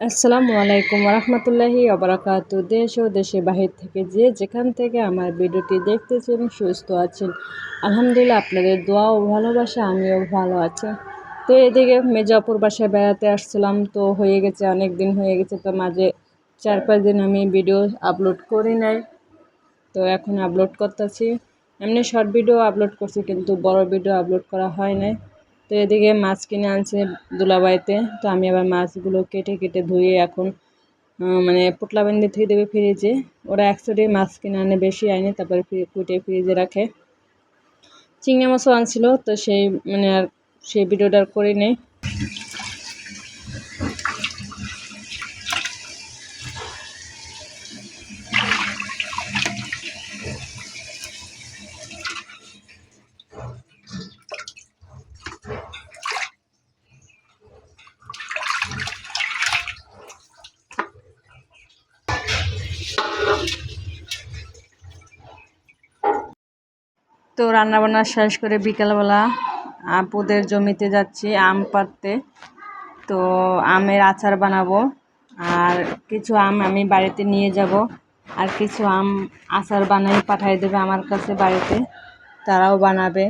আসসালামু আলাইকুম রহমতুল্লাহি আবরাকাত দেশ ও দেশে বাহির থেকে যে যেখান থেকে আমার ভিডিওটি দেখতেছেন, সুস্থ আছেন, আলহামদুলিল্লাহ আপনাদের দোয়া ও ভালোবাসা আমিও ভালো আছি। তো এদিকে মেজাপুর বাসায় বেড়াতে আসছিলাম, তো হয়ে গেছে, অনেক দিন হয়ে গেছে, তো মাঝে চার পাঁচ দিন আমি ভিডিও আপলোড করি নাই। তো এখন আপলোড করতেছি। এমনি শর্ট ভিডিও আপলোড করছি, কিন্তু বড় ভিডিও আপলোড করা হয় নাই। তো এদিকে মাছ কিনে আনছে দুলাবাইতে। তো আমি আবার মাছগুলো কেটে কেটে ধুয়ে এখন মানে পোটলা বেঁধে ধুয়ে দেবে ফ্রিজে। ওরা একশোটি মাছ কিনে আনে, বেশি আনে তারপরে কুটে ফ্রিজে রাখে। চিংড়ি মাছও আনছিল, তো সেই মানে আর সেই ভিডিওটা আর করে নেই তো রান্নাবান্না শেষ করে বিকালবেলা আপুদের জমিতে যাচ্ছি, আম পাড়তে। তো আমের আচার বানাবো। আর কিছু আম আমি বাড়িতে নিয়ে যাব। আর কিছু আম আচার বানাই পাঠিয়ে দেবে আমার কাছে বাড়িতে। তারাও বানাবে।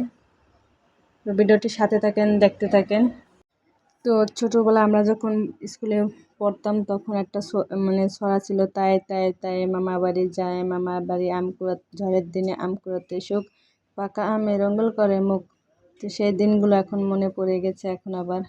তো ভিডিওটির সাথে থাকেন, দেখতে থাকেন। তো ছোটোবেলা আমরা যখন স্কুলে পড়তাম, তখন একটা মানে ছড়া ছিল, তাই তাই তাই, মামা বাড়ি যায়, মামা বাড়ি আম কুড়াত, ঝড়ের দিনে আম কুড়াতে সুখ পাকা আমে রঙ্গল করে মুখ। তো সেই দিনগুলো এখন মনে পড়ে গেছে এখন আবার।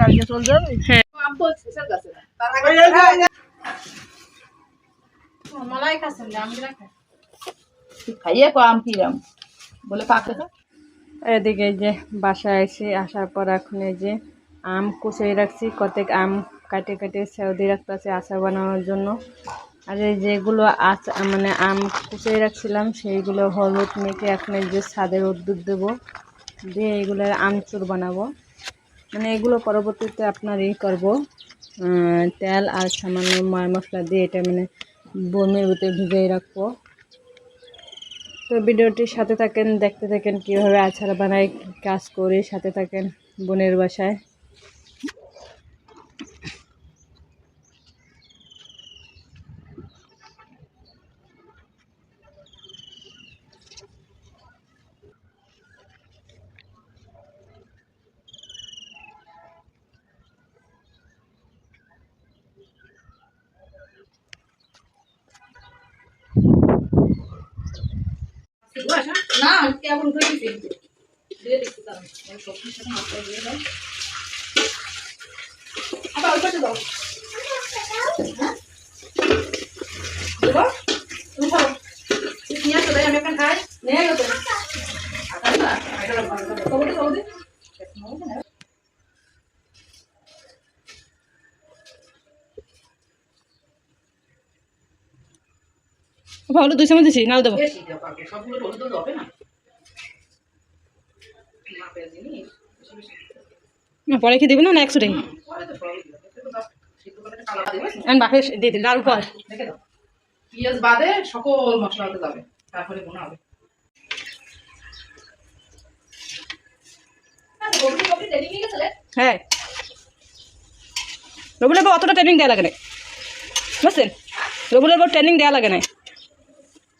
কালকে চল যাবি? হ্যাঁ। খাইয়ে কম কিরাম। বলে পাকে এদিকে যে বাসায় এসে আসার পর এখন এই যে আম কুচিয়ে রাখছি, কতক আম কাটে কাটে সেও রাখতেছে আচার বানানোর জন্য। আর এই যেগুলো আচার মানে আম কুচিয়ে রাখছিলাম, সেইগুলো হলুদ মেখে এখন এই যে ছাদের উদ্যুৎ দেবো। দিয়ে এগুলোর আমচুর বানাবো। মানে এগুলো পরবর্তীতে আপনার ই করব তেল আর সামান্য ময় মশলা দিয়ে এটা মানে বমির ভিতরে ভিজিয়ে রাখব। তো ভিডিওটির সাথে থাকেন, দেখতে থাকেন কীভাবে আচার বানায়, কাজ করে সাথে থাকেন বোনের বাসায়। না কেমন করে দিতে দিয়ে দিতে দাও সবজির সাথে তুমি খাও তুই নিয়ে তাই আমি এখন খাই নিয়ে সবুদে ভালো দুই চামচ দিছি নাও দেবো। পরে কি দিবি না না একশো টাকা পরে তো সবই দিবে। এতে তো দাও সিদ্ধ করে একটা কালার দিবে আমি বাপে দিয়ে দিল আর উপর দেখে বাদে সকল মশলা হতে যাবে তারপরে বোনা হবে। হ্যাঁ রবুলের বউ অতটা ট্রেনিং দেওয়া লাগে না বুঝছেন? রবুলের ট্রেনিং দেওয়া লাগে না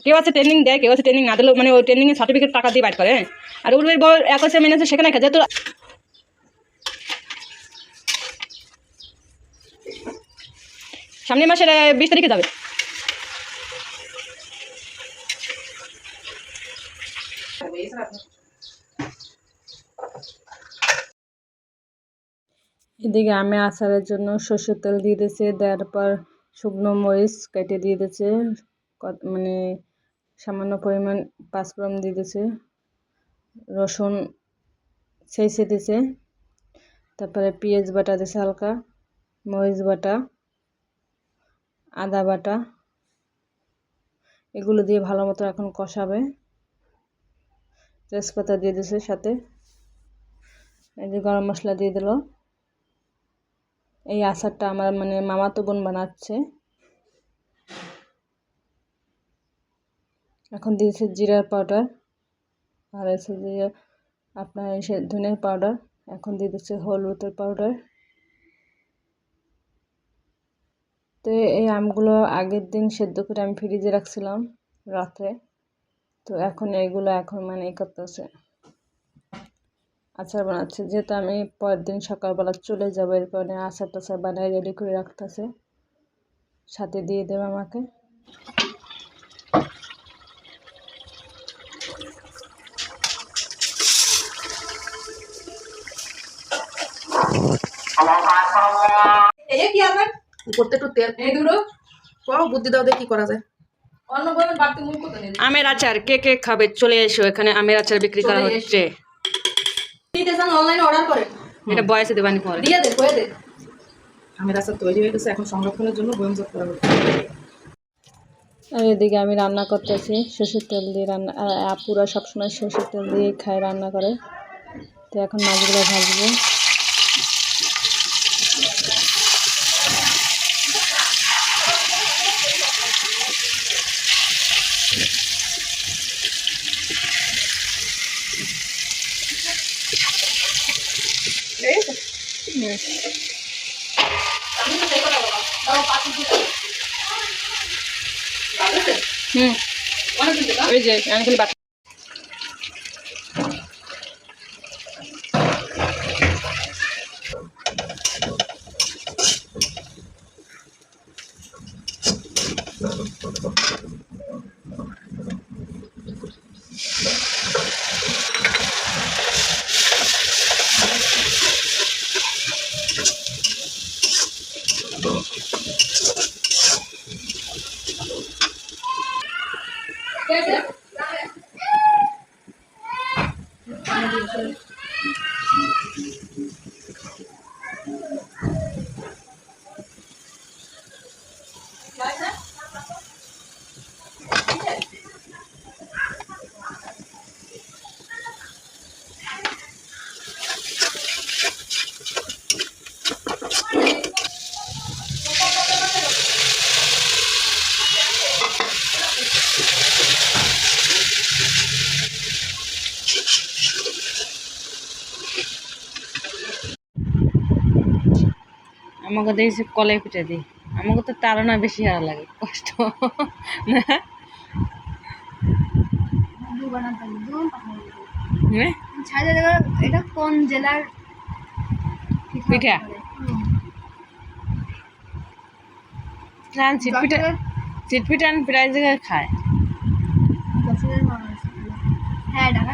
কেউ আছে ট্রেনিং দেয় কেউ আছে ট্রেনিং না দিলেও মানে ওই ট্রেনিংয়ের সার্টিফিকেট টাকা দিয়ে বাইর করে হ্যাঁ? আর রবুলের বউ এক মেনে আছে সেখানে যেহেতু সামনের মাসের বিশ তারিখে যাবে। এদিকে আমি আচারের জন্য সর্ষের তেল দিয়ে দিয়েছে, দেওয়ার পর শুকনো মরিচ কেটে দিয়ে দিয়েছে মানে সামান্য পরিমাণ পাঁচফোড়ন দিয়েছে, রসুন ছেঁচে দিয়েছে, তারপরে পেঁয়াজ বাটা দিয়েছে হালকা, মরিচ বাটা, আদা বাটা, এগুলো দিয়ে ভালো মতো এখন কষাবে। তেজপাতা দিয়ে দিয়েছে সাথে, এই যে গরম মশলা দিয়ে দিল। এই আচারটা আমার মানে মামাতো বোন বানাচ্ছে। এখন দিয়েছে জিরার পাউডার, আর এসে যে আপনার এসে ধনের পাউডার, এখন দিয়ে দিচ্ছে হলুদের পাউডার। তো এই আমগুলো আগের দিন সেদ্ধ করে আমি ফ্রিজে রাখছিলাম রাত্রে। তো এখন এইগুলো এখন মানে এই করতেছে। আচার বানাচ্ছে, যেহেতু আমি পরের দিন সকালবেলা চলে যাব, এর কারণে আচার টাচার বানায় রেডি করে রাখতেছে। সাথে দিয়ে দেবে আমাকে এই যে কি আবার করতে একটু তেল এই দুটো বুদ্ধি দাও দেখি কি করা যায়। আমের আচার কে কে খাবে? চলে এসো এখানে আমের আচার বিক্রি করা হচ্ছে। অনলাইনে অর্ডার করে। এটা বয়সে দেবানি পরে। দিয়ে দে দে। আমের আচার তৈরি হয়ে গেছে এখন সংরক্ষণের জন্য বয়মজাত করা হচ্ছে। আর এদিকে আমি রান্না করতেছি সর্ষের তেল দিয়ে রান্না আর আপুরা সবসময় সর্ষের তেল দিয়ে খায় রান্না করে। তো এখন মাছগুলো ভাজবো। হুম। ওই যে আমি খালি বাট আমাকে দেখছি কলাই পিঠা দিই। আমাকে তো তারা না বেশি ভালো লাগে। কষ্ট। না? এটা কোন জেলার পিঠা? চিট পিঠা চিট পিঠা আমি প্রায় জায়গায় খায় হ্যাঁ ঢাকা